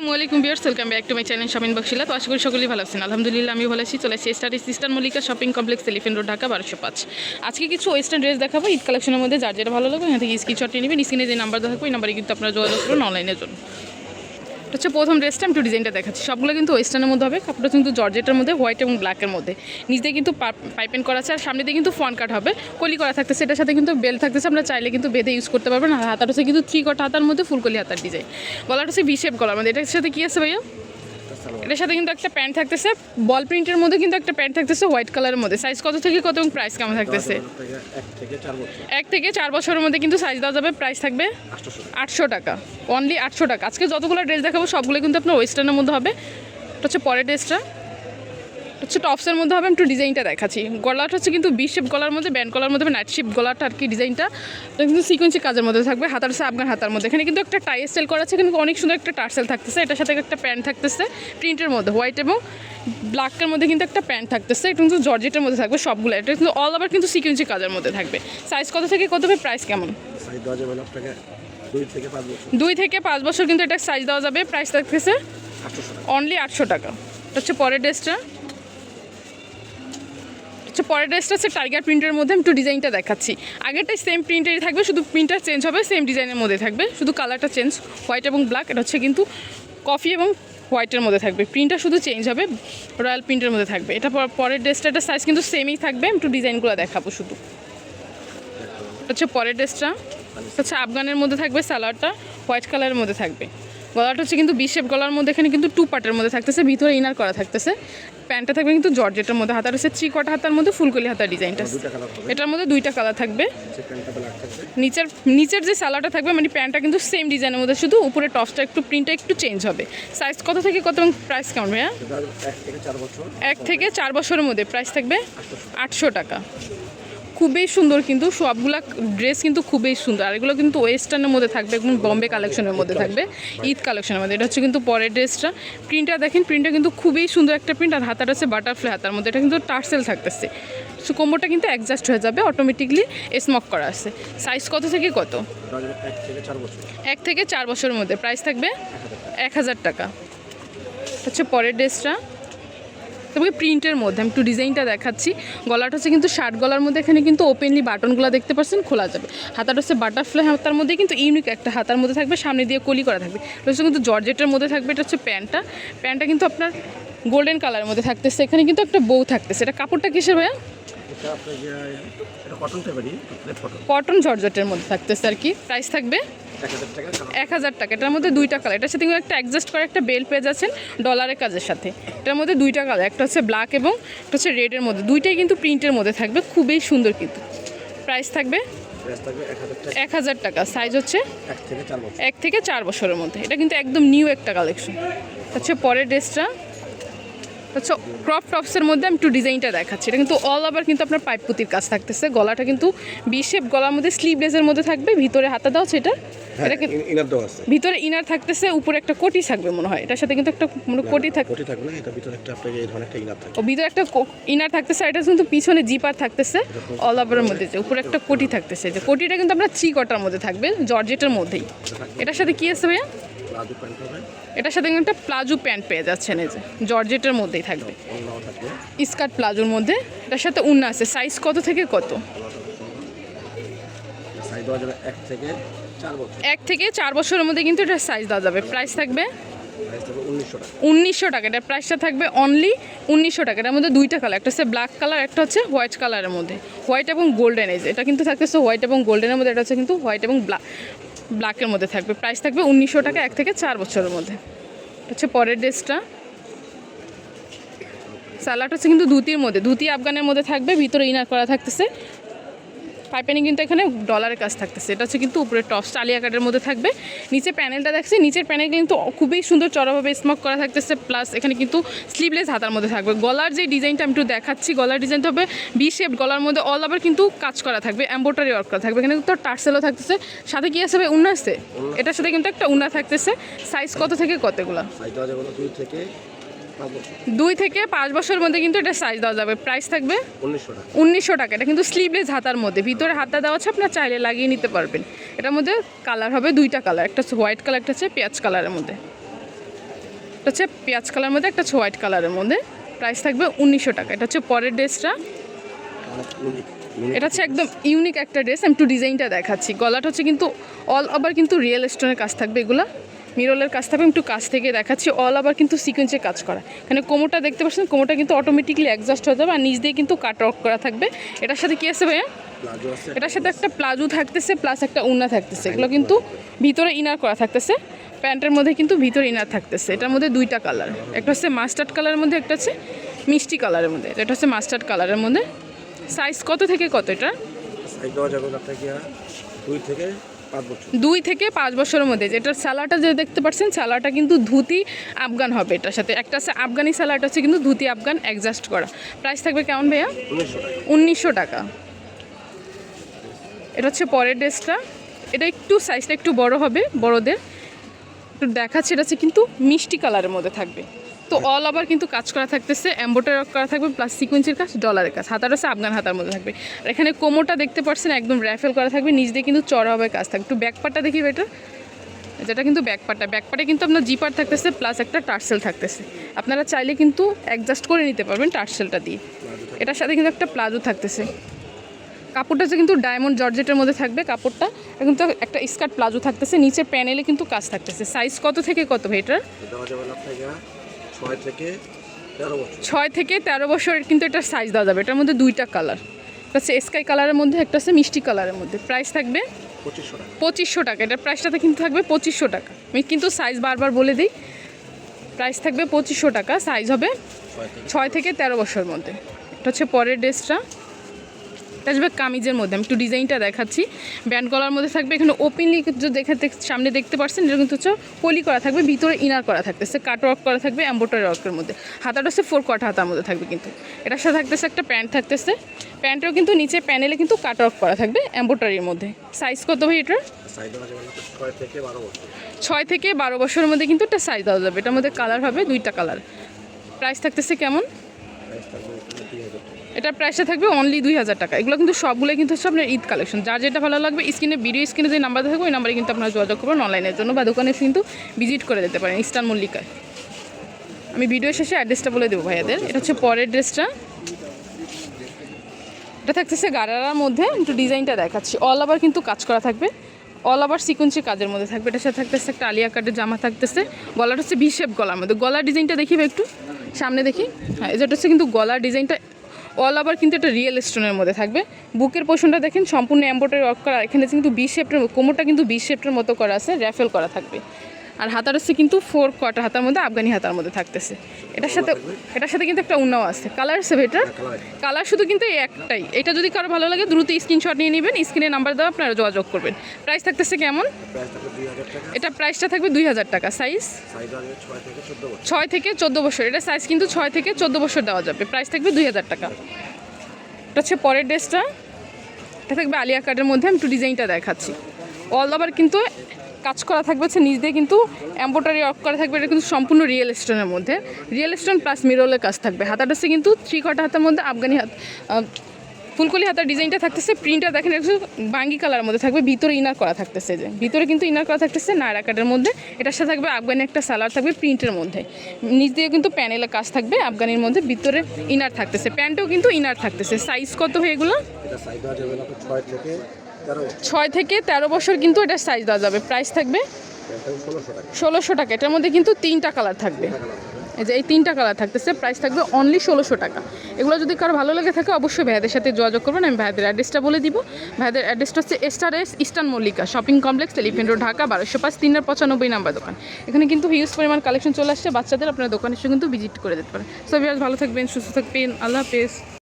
আসসালামু আলাইকুম viewers welcome back to my channel shopping বক্সিলা তো আশা করি সকলেই ভালো আছেন। আলহামদুলিল্লাহ আমি ভালো আছি। চলে আসছি study sister Mallika shopping complex Elephant Road Dhaka বারোশো পাঁচ। আজকে কিছু ওয়েস্টার্ন ড্রেস দেখাবো। ঈদ কালেকশনের মধ্যে যার যেটা ভালো লাগবে, এখান থেকে স্ক্রিনশট নিয়ে নেবেন। স্ক্রিনে যে নাম্বার দেখাবো এই নাম্বারে কিন্তু আপনারা যোগাযোগ করুন অনলাইনের জন্য। এটা হচ্ছে প্রথম ড্রেসটা, আমি একটু ডিজাইনটা দেখাচ্ছি। সবগুলো কিন্তু ওয়েস্টার্নের মধ্যে হবে, কাপড়টা কিন্তু জর্জেটের মধ্যে হোয়াইট এবং ব্ল্যাকের মধ্যে। দিয়ে কিন্তু পাইপেন করা আছে, আর সামনে দিয়ে কিন্তু ফন কাট হবে। কলি করা থাকতেছে সেটার সাথে কিন্তু বেল থাকতেছে, আমরা চাইলে কিন্তু বেঁধে ইউজ করতে পারবেন। আর হাতাটা হচ্ছে কিন্তু থ্রি কট হাতার মধ্যে ফুলকলি হাতার ডিজাইন গলাটা হচ্ছে বিশেপ গলার মধ্যে। এটার সাথে কী আছে ভাইয়া? এটার সাথে কিন্তু একটা প্যান্ট থাকতেছে, বল প্রিন্টের মধ্যে কিন্তু একটা প্যান্ট থাকতেছে, হোয়াইট কালারের মধ্যে। সাইজ কত থেকে কত এবং প্রাইস কেমন থাকতেছে? এক থেকে চার বছরের মধ্যে কিন্তু সাইজ দেওয়া যাবে প্রাইস থাকবে আটশো টাকা। অনলি আটশো টাকা। আজকে যতগুলো ড্রেস দেখাবো, সবগুলো কিন্তু আপনার ওয়েস্টার্নের মধ্যে হবে। এটা হচ্ছে পরের ড্রেসটা হচ্ছে টপসের মধ্যে হবে একটু ডিজাইনটা দেখাচ্ছি। গলাটা হচ্ছে কিন্তু বি শেপ গলার মধ্যে ব্যান্ড গলার মধ্যে নাইট শেপ গলাটা আর কি ডিজাইনটা কিন্তু সিকোয়েন্সি কাজের মধ্যে থাকবে হাতার হচ্ছে আফগান হাতার মধ্যে। এখানে কিন্তু একটা টাই স্টাইল করা আছে কিন্তু অনেক সুন্দর একটা টার্সেল থাকতেছে এটার সাথে একটা প্যান্ট থাকতেছে প্রিন্টের মধ্যে হোয়াইট এবং ব্ল্যাকের মধ্যে কিন্তু একটা প্যান্ট থাকতেছে এটা কিন্তু জর্জেটের মধ্যে থাকবে সবগুলো। এটা কিন্তু অল ওভার কিন্তু সিকোয়েন্সি কাজের মধ্যে থাকবে। সাইজ কত থেকে কত হবে প্রাইস কেমন? দুই থেকে পাঁচ বছর। দুই থেকে পাঁচ বছর কিন্তু এটা সাইজ দেওয়া যাবে প্রাইস থাকতেছে অনলি আটশো টাকা। এটা হচ্ছে পরের ড্রেসটা হচ্ছে পরের ড্রেসটা হচ্ছে টাইগার প্রিন্টের মধ্যে, আমি একটু ডিজাইনটা দেখাচ্ছি। আগেরটাই সেম প্রিন্টেরই থাকবে, শুধু প্রিন্টটা চেঞ্জ হবে সেম ডিজাইনের মধ্যে থাকবে। শুধু কালারটা চেঞ্জ হোয়াইট এবং ব্ল্যাক এটা হচ্ছে কিন্তু কফি এবং হোয়াইটের মধ্যে থাকবে। প্রিন্টটা শুধু চেঞ্জ হবে রয়্যাল প্রিন্টের মধ্যে থাকবে। এটা পর- পরের ড্রেসটার সাইজ কিন্তু সেমই থাকবে একটু ডিজাইনগুলো দেখাবো শুধু। এটা হচ্ছে পরের ড্রেসটা হচ্ছে আফগানের মধ্যে থাকবে, সালোয়ারটা হোয়াইট কালারের মধ্যে থাকবে। গলাটা হচ্ছে কিন্তু বিশেপ গলার মধ্যে এখানে কিন্তু টু পার্টের মধ্যে থাকতেছে ভিতরে ইনার করা থাকতেছে। প্যান্টটা থাকবে কিন্তু জর্জেটের মধ্যে হাতার হচ্ছে থ্রি কটা হাতার মধ্যে ফুলকলি হাতার ডিজাইনটা এটার মধ্যে দুইটা কালার থাকবে। নিচের নিচের যে সালোয়ারটা থাকবে মানে প্যান্টটা কিন্তু সেম ডিজাইনের মধ্যে শুধু উপরে টপসটা একটু প্রিন্টটা একটু চেঞ্জ হবে। সাইজ কত থেকে কত এবং প্রাইস কেমন ভাইয়া? সেটা এক থেকে চার বছর। এক থেকে চার বছরের মধ্যে প্রাইস থাকবে আটশো টাকা। খুবই সুন্দর কিন্তু সবগুলা ড্রেস কিন্তু খুবই সুন্দর। আর এগুলো কিন্তু ওয়েস্টার্নের মধ্যে থাকবে এবং বম্বে কালেকশনের মধ্যে থাকবে ঈদ কালেকশনের মধ্যে। এটা হচ্ছে কিন্তু পরের ড্রেসটা প্রিন্টটা দেখেন প্রিন্টটা কিন্তু খুবই সুন্দর একটা প্রিন্ট আর হাতাটা আছে বাটারফ্লাই হাতার মধ্যে। এটা কিন্তু টার্সেল থাকতেছে। সো কোমরটা কিন্তু অ্যাডজাস্ট হয়ে যাবে অটোমেটিকলি স্মক করা আছে। সাইজ কত থেকে কত? এক থেকে চার বছরের মধ্যে। প্রাইস থাকবে এক হাজার টাকা। হচ্ছে পরের ড্রেসটা তবে প্রিন্টের মধ্যে আমি একটু ডিজাইনটা দেখাচ্ছি। গলাটা হচ্ছে কিন্তু শার্ট গলার মধ্যে এখানে কিন্তু ওপেনলি বাটনগুলো দেখতে পাচ্ছেন খোলা যাবে। হাতাটা হচ্ছে বাটারফ্লাই হাতার মধ্যে কিন্তু ইউনিক একটা হাতার মধ্যে থাকবে সামনে দিয়ে কলি করা থাকবে। হচ্ছে কিন্তু জর্জেটের মধ্যে থাকবে এটা হচ্ছে প্যান্টটা। প্যান্টটা কিন্তু আপনার গোল্ডেন কালারের মধ্যে থাকতেছে। এখানে কিন্তু একটা বউ থাকতেছে। এটা কাপড়টা কিসের ভাইয়া? কটন কটন জর্জেটের মধ্যে থাকতেছে আর কি। প্রাইস থাকবে? এক হাজার টাকা এটার মধ্যে দুইটা কালার। এটার সাথে কিন্তু একটা অ্যাডজাস্ট করে একটা বেল পেজ আছেন ডলারের কাজের সাথে। এটার মধ্যে দুইটা কালার একটা হচ্ছে ব্ল্যাক এবং একটা হচ্ছে রেডের মধ্যে। দুইটাই কিন্তু প্রিন্টের মধ্যে থাকবে। খুবই সুন্দর কিন্তু। প্রাইস থাকবে এক হাজার টাকা। সাইজ হচ্ছে এক থেকে চার বছরের মধ্যে। এটা কিন্তু একদম নিউ একটা কালেকশন হচ্ছে পরের ড্রেসটা হচ্ছে ক্রপ টপসের মধ্যে আমি একটু ডিজাইনটা দেখাচ্ছি। এটা কিন্তু অল ওভার কিন্তু আপনার পাইপ পুতির কাজ থাকতেছে। গলাটা কিন্তু বি শেপ গলার মধ্যে স্লিভলেসের মধ্যে থাকবে ভিতরে হাতা দাও সেটা হ্যাঁ এটা ইনার দেওয়া আছে। ভিতরে ইনার থাকতেছে উপরে একটা কোটি থাকবে মনে হয়। এটার সাথে কিন্তু একটা মানে কোটি থাকবে কোটি থাকবে না এটা ভিতরে একটা আপনাকে এই ধরনের একটা ইনার থাকবে ও ভিতরে একটা ইনার থাকতেছে এটা কিন্তু পিছনে জিপার থাকতেছে অল ওভারের মধ্যে যে উপরে একটা কোটি থাকতেছে যে কোটিটা কিন্তু আপনার থ্রি কটার মধ্যে থাকবে জর্জেটের মধ্যেই। এটার সাথে কি আছে ভাইয়া? এটার সাথে কিন্তু একটা প্লাজো প্যান্ট পেয়ে যাচ্ছেন এই যে জর্জেটের মধ্যেই থাকবে। স্কার্ট প্লাজোর মধ্যে এটার সাথে উন্না আছে। সাইজ কত থেকে কত? এক থেকে চার বছরের মধ্যে কিন্তু এটা সাইজ দেওয়া যাবে। প্রাইস থাকবে? উনিশশো টাকা। উনিশশো টাকা। এটার প্রাইসটা থাকবে অনলি উনিশশো টাকা। এটার মধ্যে দুইটা কালার একটা হচ্ছে ব্ল্যাক কালার একটা হচ্ছে হোয়াইট কালারের মধ্যে। হোয়াইট এবং গোল্ডেন এই যে এটা কিন্তু থাকতেছে হোয়াইট এবং গোল্ডেনের মধ্যে এটা হচ্ছে কিন্তু হোয়াইট এবং ব্ল্যাক ব্ল্যাকের মধ্যে থাকবে। প্রাইস থাকবে উনিশশো টাকা, এক থেকে চার বছরের মধ্যে। হচ্ছে পরের ড্রেসটা। সালাড হচ্ছে কিন্তু ধুতির মধ্যে। ধুতি আফগানের মধ্যে থাকবে, ভিতরে ইনার করা থাকতেছে। পাইপেনিং কিন্তু এখানে ডলারের কাজ থাকতেছে। এটা হচ্ছে কিন্তু উপরে টপ চালিয়া কাটের মধ্যে থাকবে। নিচে প্যানেলটা দেখছি নিচের প্যানেল কিন্তু খুবই সুন্দর চড়াভাবে স্মক করা থাকতেছে প্লাস এখানে কিন্তু স্লিভলেস হাতার মধ্যে থাকবে। গলার যে ডিজাইনটা আমি একটু দেখাচ্ছি গলার ডিজাইনটা হবে বি শেপ গলার মধ্যে অল ওভার কিন্তু কাজ করা থাকবে এম্বোটারি ওয়ার্ক করা থাকবে। এখানে কিন্তু টার্সেলও থাকতেছে। সাথে কি আছে উন্না আছে? এটার সাথে কিন্তু একটা উন্না থাকতেছে। সাইজ কত থেকে কতগুলো থেকে দুই থেকে পাঁচ বছরের মধ্যে কিন্তু এটা সাইজ দেওয়া যাবে। প্রাইস থাকবে উনিশশো টাকা। এটা কিন্তু স্লিভলেস হাতার মধ্যে। ভিতরে হাতা দেওয়া আছে আপনার চাইলে লাগিয়ে নিতে পারবেন। এটার মধ্যে কালার হবে দুইটা কালার একটা হচ্ছে হোয়াইট কালার একটা হচ্ছে পেঁয়াজ কালারের মধ্যে। এটা হচ্ছে পেঁয়াজ কালার মধ্যে একটা হচ্ছে হোয়াইট কালারের মধ্যে। প্রাইস থাকবে উনিশশো টাকা। এটা হচ্ছে পরের ড্রেসটা। এটা হচ্ছে একদম ইউনিক একটা ড্রেস আমি একটু ডিজাইনটা দেখাচ্ছি। গলাটা হচ্ছে কিন্তু অল ওভার কিন্তু রিয়েল স্টোনের কাজ থাকবে এগুলো। মিরলের কাজ থাকবে একটু কাছ থেকে দেখাচ্ছি। অল আবার কিন্তু সিকোয়েন্সের কাজ করা। এখানে কোমোটা দেখতে পাচ্ছেন? কোমোটা কিন্তু অটোমেটিকলি অ্যাডজাস্ট হয়ে যাবে আর নিচ দিয়ে কিন্তু কাট অফ করা থাকবে। এটার সাথে কি আছে ভাইয়া? এটার সাথে একটা প্লাজো থাকতেছে প্লাস একটা উন্না থাকতেছে। এগুলো কিন্তু ভিতরে ইনার করা থাকতেছে। প্যান্টের মধ্যে কিন্তু ভিতরে ইনার থাকতেছে। এটার মধ্যে দুইটা কালার একটা হচ্ছে মাস্টার্ড কালারের মধ্যে একটা হচ্ছে মিষ্টি কালারের মধ্যে। এটা হচ্ছে মাস্টার্ড কালারের মধ্যে। সাইজ কত থেকে কত এটা? সাইজ দেওয়া যাবে আপনার কি দুই থেকে দুই থেকে পাঁচ বছরের মধ্যে। যেটার স্যালাডটা যে দেখতে পাচ্ছেন স্যালাডটা কিন্তু ধুতি আফগান হবে এটার সাথে। একটা আছে আফগানি স্যালাড হচ্ছে কিন্তু ধুতি আফগান অ্যাডজাস্ট করা। প্রাইস থাকবে কেমন ভাইয়া? উনিশশো টাকা। এটা হচ্ছে পরের ড্রেসটা। এটা একটু সাইজটা একটু বড় হবে বড়দের। একটু দেখাচ্ছে এটা হচ্ছে কিন্তু মিষ্টি কালারের মধ্যে থাকবে। তো অল ওভার কিন্তু কাজ করা থাকতেছে এম্বোটার করা থাকবে প্লাস সিকুয়েন্সের কাজ ডলারের কাজ। হাতার হচ্ছে আফগান হাতার মধ্যে থাকবে। আর এখানে কোমোটা দেখতে পাচ্ছেন একদম র্যাফেল করা থাকবে, নিচ দিয়ে কিন্তু চড়া হবে কাজ থাকবে। একটু ব্যাকপারটা দেখি বেটার যেটা কিন্তু ব্যাকপারটা ব্যাকপারে কিন্তু আপনার জিপার থাকতেছে প্লাস একটা টার্সেল থাকতেছে। আপনারা চাইলে কিন্তু অ্যাডজাস্ট করে নিতে পারবেন টার্সেলটা দিয়ে। এটার সাথে কিন্তু একটা প্লাজো থাকতেছে। কাপড়টা যে কিন্তু ডায়মন্ড জর্জেটের মধ্যে থাকবে কাপড়টা। এটা কিন্তু একটা স্কার্ট প্লাজো থাকতেছে। নিচে প্যানেলে কিন্তু কাজ থাকতেছে। সাইজ কত থেকে কত ভাই এটার? ছয় থেকে তেরো বছর। ছয় থেকে তেরো বছরের কিন্তু এটার সাইজ দেওয়া যাবে। এটার মধ্যে দুইটা কালার একটা হচ্ছে স্কাই কালারের মধ্যে একটা হচ্ছে মিষ্টি কালারের মধ্যে। প্রাইস থাকবে পঁচিশশো টাকা। পঁচিশশো টাকা। এটার প্রাইসটাতে কিন্তু থাকবে পঁচিশশো টাকা। আমি কিন্তু সাইজ বারবার বলে দিই। প্রাইস থাকবে পঁচিশশো টাকা। সাইজ হবে ছয় থেকে ছয় থেকে তেরো বছরের মধ্যে। এটা হচ্ছে পরের ড্রেসটা আসবে কামিজের মধ্যে, আমি একটু ডিজাইনটা দেখাচ্ছি। ব্যান্ড গলার মধ্যে থাকবে, এখানে ওপেনলি দেখে সামনে দেখতে পাচ্ছেন এটা কিন্তু হচ্ছে পলি করা থাকবে, ভিতরে ইনার করা থাকতেছে কাট ওয়ার্ক করা থাকবে এম্বোটারি ওয়ার্কের মধ্যে। হাতাটা হচ্ছে ফোর কোয়ার্ট হাতার মধ্যে থাকবে কিন্তু। এটার সাথে থাকতেছে একটা প্যান্ট থাকতেছে। প্যান্টেও কিন্তু নিচে প্যানেলে কিন্তু কাট ওয়ার্ক করা থাকবে এম্বোটারির মধ্যে। সাইজ কত ভাই এটার? ছয় থেকে বারো বছরের মধ্যে কিন্তু একটা সাইজ দেওয়া যাবে। এটার মধ্যে কালার হবে, দুইটা কালার প্রাইস থাকতেছে কেমন? এটার প্রাইসটা থাকবে অনলি দুই হাজার টাকা। এগুলো কিন্তু সবগুলো কিন্তু হচ্ছে আপনার ঈদ কালেকশন যার যেটা ভালো লাগবে, স্ক্রিনে ভিডিও স্ক্রিনে যে নাম্বার থাকবে, ওই নাম্বারে কিন্তু আপনারা যোগাযোগ করবেন অনলাইনের জন্য বা দোকানে কিন্তু ভিজিট করে দিতে পারেন ইস্টার্ন মল্লিকায়। আমি ভিডিও শেষে অ্যাড্রেসটা বলে দেবো ভাইয়াদের। এটা হচ্ছে পরের ড্রেসটা এটা থাকতেছে গারারার মধ্যে। একটু ডিজাইনটা দেখাচ্ছি। অল ওভার কিন্তু কাজ করা থাকবে। অল ওভার সিকুয়েন্সি কাজের মধ্যে থাকবে। এটার সাথে থাকতেছে একটা আলিয়া কাটের জামা থাকতেছে। গলাটা হচ্ছে বিশেপ গলার মধ্যে। গলার ডিজাইনটা দেখি ভাই একটু। সামনে দেখি। হ্যাঁ যেটা হচ্ছে কিন্তু গলার ডিজাইনটা অল আবার কিন্তু একটা রিয়েল স্টোনের মধ্যে থাকবে। বুকের পোর্শনটা দেখেন, সম্পূর্ণ এম্বোটারি ওয়ার্ক করা। এখানে কিন্তু বি শেপটার কোমরটা কিন্তু বি শেপটার মতো করা আছে র্যাফেল করা থাকবে। আর হাতার হচ্ছে কিন্তু ফোর কোয়ার্টার হাতার মধ্যে আফগানি হাতার মধ্যে থাকতেছে। এটার সাথে এটার সাথে কিন্তু একটা উন্নাও আছে। কালার আছে এটার। কালার কালার শুধু কিন্তু এই একটাই। এটা যদি কারও ভালো লাগে দ্রুত স্ক্রিনশট নিয়ে নেবেন স্ক্রিনে নাম্বার দেওয়া আপনারা যোগাযোগ করবেন। প্রাইস থাকতেছে কেমন? এটা প্রাইসটা থাকবে দুই হাজার টাকা। সাইজ সাইজ দেওয়া যাবে ছয় থেকে চোদ্দ বছর। ছয় থেকে চোদ্দ বছর। এটা সাইজ কিন্তু ছয় থেকে চোদ্দ বছর দেওয়া যাবে। প্রাইস থাকবে দুই হাজার টাকা। এটা হচ্ছে পরের ড্রেসটা এটা থাকবে আলিয়া কার্ডের মধ্যে। আমি একটু ডিজাইনটা দেখাচ্ছি। অল ওভার কিন্তু কাজ করা থাকবে হচ্ছে নিচ দিয়ে কিন্তু এম্বোটারি অফ করা থাকবে, এটা কিন্তু সম্পূর্ণ রিয়েল স্টোনের মধ্যে। রিয়েল স্টোন প্লাস মিরলের কাজ থাকবে। হাতাটা কিন্তু থ্রি কটা হাতের মধ্যে আফগানি হাত ফুলকলি হাতার ডিজাইনটা থাকতেছে। প্রিন্টটা দেখেন একটু বাঙ্গি কালারের মধ্যে থাকবে, ভিতরে ইনার করা থাকতেছে যে। ভিতরে কিন্তু ইনার করা থাকতেছে, নায়রা কাটের মধ্যে। এটার সাথে থাকবে আফগানি একটা সালার থাকবে প্রিন্টের মধ্যে। নিচ দিয়ে কিন্তু প্যানেলের কাজ থাকবে আফগানির মধ্যে, ভিতরে ইনার থাকতেছে। প্যান্টেও কিন্তু ইনার থাকতেছে। সাইজ কত হয়ে এগুলো? ছয় থেকে তেরো বছর কিন্তু এটা সাইজ দেওয়া যাবে। প্রাইস থাকবে ষোলোশো টাকা। এটার মধ্যে কিন্তু তিনটা কালার থাকবে। এই যে এই তিনটা কালার থাকতেছে। প্রাইস থাকবে অনলি ষোলোশো টাকা। এগুলো যদি কারও ভালো লেগে থাকে, অবশ্যই ভাইয়াদের সাথে যোগাযোগ করবেন। আমি ভাইয়াদের অ্যাড্রেসটা বলে দিব। ভাইয়াদের অ্যাড্রেসটা হচ্ছে এস্টার S Eastern Mallika shopping complex Telephone Road Dhaka বারোশো পাঁচ তিনের পঁচানব্বই নাম্বার দোকান। এখানে কিন্তু হিউজ পরিমাণ কালেকশন চলে আসছে। বাচ্চাদের আপনার দোকানে এসে কিন্তু ভিজিট করে দিতে পারেন। সবাই ভালো থাকবেন, সুস্থ থাকবেন। আল্লাহ হাফেজ।